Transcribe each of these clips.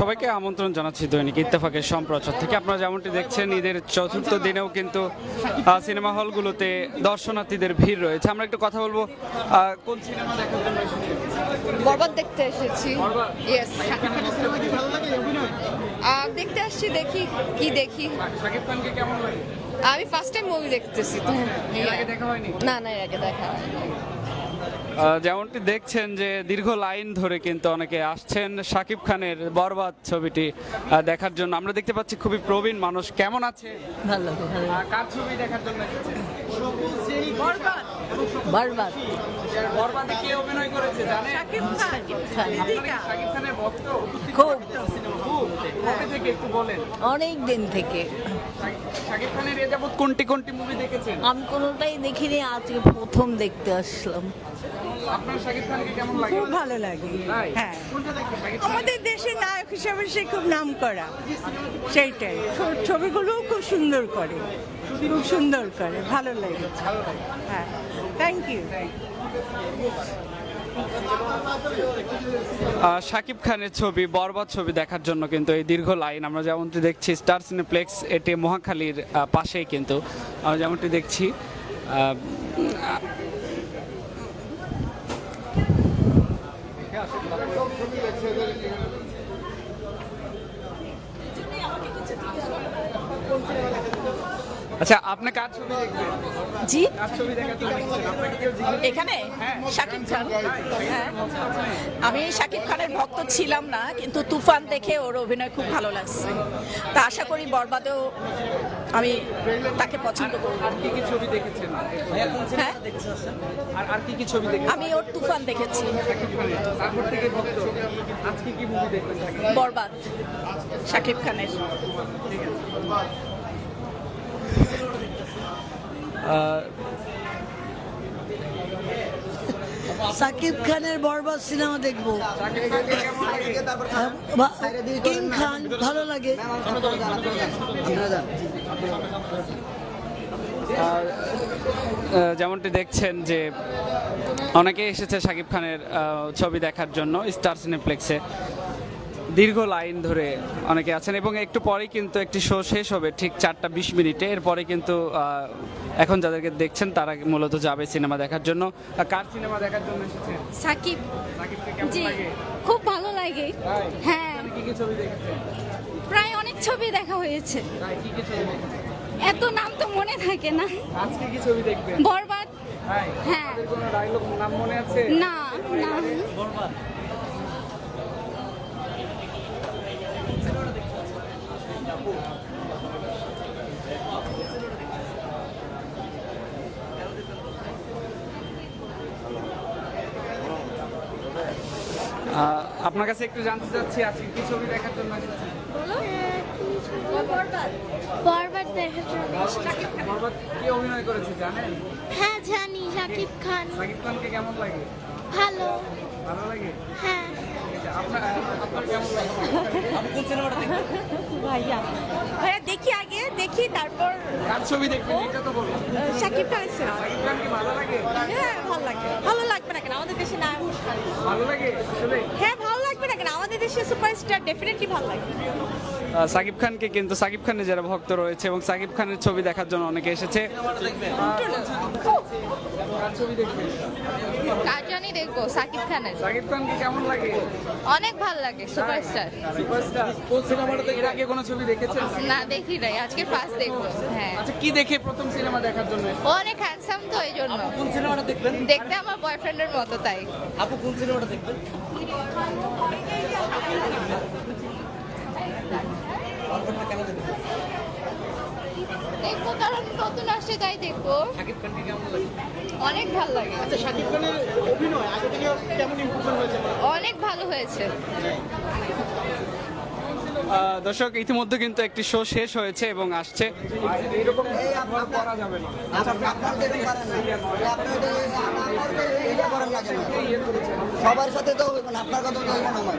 সবাইকে আমন্ত্রণ জানাচ্ছি দৈনিক ইত্তেফাকের সম্প্রচার থেকে। আপনারা যেমনটি দেখছেন ঈদের চতুর্থ দিনেও কিন্তু সিনেমা হলগুলোতে দর্শনার্থীদের ভিড় রয়েছে। আমরা একটু কথা বলব কোন সিনেমা দেখার জন্য বরবাদ দেখতে এসেছি? ইয়েস দেখতে আসছি দেখি কি দেখি। শাকিব খানকে কেমন লাগে? আমি ফার্স্ট টাইম মুভি দেখতেছি তো। না না এর আগে দেখা হয়নি। যেমনটি দেখছেন যে দীর্ঘ লাইন ধরে কিন্তু অনেকে আসছেন। সাকিব খানের বরবাদ ছবিটি দেখার জন্য। আমরা দেখতে পাচ্ছি খুবই প্রবীণ মানুষ। কেমন আছে? ভালো ভালো কার ছবি দেখার জন্য বরবাদে। কে অভিনয় করেছে জানেন? খান। শাকিব খানের ভক্ত। খুব। খুব। থেকে? একটু বলেন। অনেক দিন থেকে। শাকিব- শাকিব খানের এ যাবত কোনটি কোনটি মুভি দেখেছেন? আমি কোনোটাই দেখিনি আজকে প্রথম দেখতে আসলাম। আপনার শাকিব খানকে কেমন লাগে? খুব ভালো লাগে। হ্যাঁ? আমাদের দেশের নায়ক হিসাবে সে খুব নাম করা সেইটাই ছবিগুলোও খুব সুন্দর করে। খুব সুন্দর করে, ভালো লাগে হ্যাঁ থ্যাংক ইউ শাকিব খানের ছবি, বরবাদ ছবি দেখার জন্য কিন্তু এই দীর্ঘ লাইন, আমরা যেমনটি দেখছি, স্টার সিনেপ্লেক্স, এটি মহাখালীর পাশেই কিন্তু, আমরা যেমনটি দেখছি আচ্ছা আপনি কার ছবি দেখবেন? জি। ছবি এখানে? শাকিব খান। হ্যাঁ। আমি শাকিব খানের ভক্ত ছিলাম না কিন্তু তুফান দেখে ওর অভিনয় খুব ভালো লাগছে। তা আশা করি বরবাদেও আমি তাকে পছন্দ করব। আর কি কি ছবি দেখেছেন? হ্যাঁ? আর আর কি কি ছবি দেখেছেন? আমি ওর তুফান দেখেছি। তারপর থেকে ভক্ত। আজকে কি মুভি দেখবেন বরবাদ শাকিব খানের। আহ, সাকিব খানের বরবাদ সিনেমা দেখব। কিং খান, ভালো লাগে। যেমনটি দেখছেন যে অনেকে এসেছে শাকিব খানের ছবি দেখার জন্য স্টার সিনেপ্লেক্সে দীর্ঘ লাইন ধরে অনেকে আছেন এবং একটু পরেই কিন্তু একটি শো শেষ হবে ঠিক চারটা বিশ মিনিটে। এরপরে কিন্তু এখন যাদেরকে দেখছেন তারা মূলত যাবে সিনেমা দেখার জন্য। কার সিনেমা দেখার জন্য এসেছেন সাকিব। জি খুব ভালো লাগে। হ্যাঁ। প্রায় অনেক ছবি দেখা হয়েছে। এত নাম তো মনে থাকে না। আজকে কি ছবি দেখবেন? বরবাদ। হ্যাঁ। কোনো ডায়লগ নাম মনে আছে? না না। আহ, আপনার কাছে একটু জানতে চাচ্ছি আজকে কি ছবি দেখার জন্য এসেছেন? বরবাদ। দেখার জন্য বরবাদ? কে অভিনয় করেছে জানেন? হ্যাঁ জানি শাকিব খান। সাকিব খানকে কেমন লাগে? ভালো। ভালো লাগে? হ্যাঁ। ভাইয়া। ভাইয়া দেখি আগে দেখি তারপর ছবি শাকিব খানের সিনেমা সাকিব খানকে ভালো লাগে? হ্যাঁ ভালো লাগবে ভালো লাগবে না কেন? আমাদের দেশে না। ভালো লাগে হ্যাঁ ভালো লাগবে না কেন? আমাদের দেশে সুপারস্টার ডেফিনেটলি ভালো লাগবে আহ, সাকিব খানকে কিন্তু সাকিব খানের যারা ভক্ত রয়েছে এবং সাকিব খানের ছবি দেখার জন্য অনেকে এসেছে। দেখব খানের। সাকিব খানকে কেমন লাগে? অনেক ভালো লাগে সুপারস্টার। সুপারস্টার। কোন সিনেমাটাতে এর আগে কোনো ছবি দেখেছেন? না দেখি নাই আজকে ফার্স্ট দেখব হ্যাঁ। আচ্ছা কি দেখে প্রথম সিনেমা দেখার জন্য? ও অনেক হ্যান্ডসাম তো এই জন্য। কোন সিনেমাটা দেখবেন? দেখতে আমার বয়ফ্রেন্ডের মতো তাই। আপু কোন সিনেমাটা দেখবেন দেখব কারণ নতুন আসছে তাই দেখব। শাকিব খানকে কেমন লাগে? অনেক ভালো লাগে। আচ্ছা শাকিব খানের অভিনয় আগে থেকে কেমন ইমপ্রুভমেন্ট হয়েছে? অনেক ভালো হয়েছে। দর্শক ইতিমধ্যে কিন্তু একটি শো শেষ হয়েছে এবং আসছে। এরকম করা যাবে না সবার সাথে তো আপনার কথা তো না আমার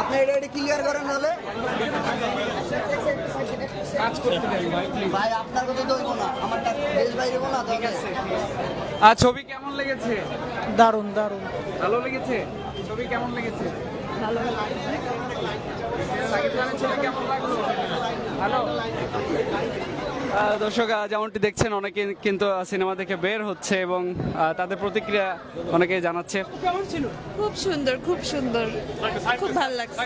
আপনি এটা এটা ক্লিয়ার করেন হলে ভাই ভাই আপনার কথা তো না আমারটা দেশ বাইরে না আর ছবি কেমন লেগেছে? দারুণ দারুণ। ভালো লেগেছে? ছবি কেমন লেগেছে? ভালো। দর্শক যেমনটি দেখছেন অনেকে কিন্তু সিনেমা দেখে বের হচ্ছে এবং তাদের প্রতিক্রিয়া অনেকেই জানাচ্ছে। খুব সুন্দর খুব সুন্দর। খুব ভালো লাগছে।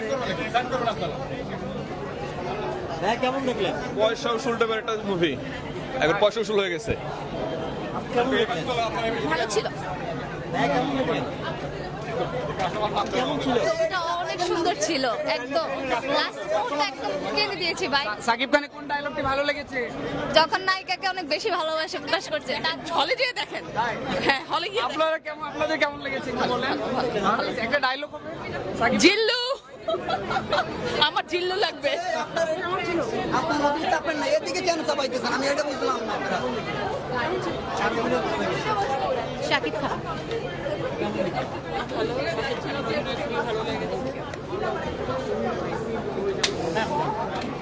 হ্যাঁ কেমন দেখলেন? পয়সা উসুল টাইপের একটা মুভি এখন পয়সা উসুল হয়ে গেছে। ভালো ছিল। হ্যাঁ কেমন ছিল? অনেক সুন্দর ছিল একদম। লাস্ট মুহূর্তে একদম কেঁদে দিয়েছি ভাই। সাকিব খানের কোন ডায়লগটি ভালো লেগেছে? যখন নায়িকাকে অনেক বেশি ভালোবাসে প্রকাশ করছে হলে গিয়ে দেখেন। হ্যাঁ হলে গিয়ে আপনারা কেমন আপনাদের কেমন লেগেছে বলেন। একটা ডায়লগ হবে। জিল্লু! আমার জিল্লু লাগবে। আপনার অফিস চাপেন না এদিকে কেন চাপাইতেছেন? আমি এটা বুঝলাম না শাকিব খান।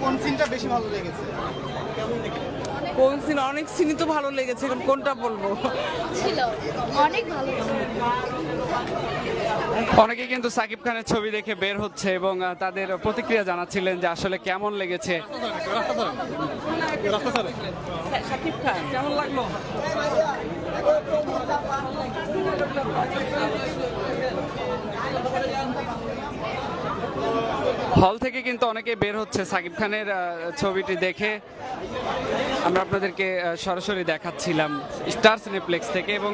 কোন সিনটা বেশি ভালো লেগেছে? কোন সিন অনেক সিনই তো ভালো লেগেছে কোনটা বলব? ছিল। অনেক ভালো অনেকে কিন্তু সাকিব খানের ছবি দেখে বের হচ্ছে এবং তাদের প্রতিক্রিয়া জানাচ্ছিলেন যে আসলে কেমন লেগেছে। শাকিব খান কেমন লাগল? হল থেকে কিন্তু অনেকে বের হচ্ছে। সাকিব খানের ছবিটি দেখে আমরা আপনাদেরকে সরাসরি দেখাচ্ছিলাম স্টার সিনেপ্লেক্স থেকে এবং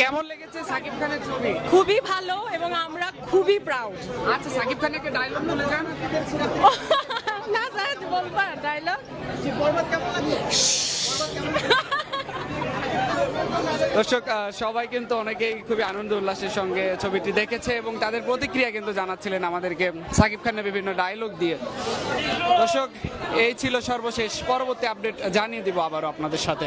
কেমন লেগেছে সাকিব খানের ছবি? খুবই ভালো এবং আমরা খুবই প্রাউড আচ্ছা সাকিব খানের একটা ডায়লগ বলে যান না স্যার বলবা ডায়লগ দর্শক সবাই কিন্তু অনেকেই খুবই আনন্দ উল্লাসের সঙ্গে ছবিটি দেখেছে এবং তাদের প্রতিক্রিয়া কিন্তু জানাচ্ছিলেন আমাদেরকে সাকিব খানের বিভিন্ন ডায়লগ দিয়ে। দর্শক, এই ছিল সর্বশেষ পরবর্তী আপডেট জানিয়ে দিব আবারও আপনাদের সাথে।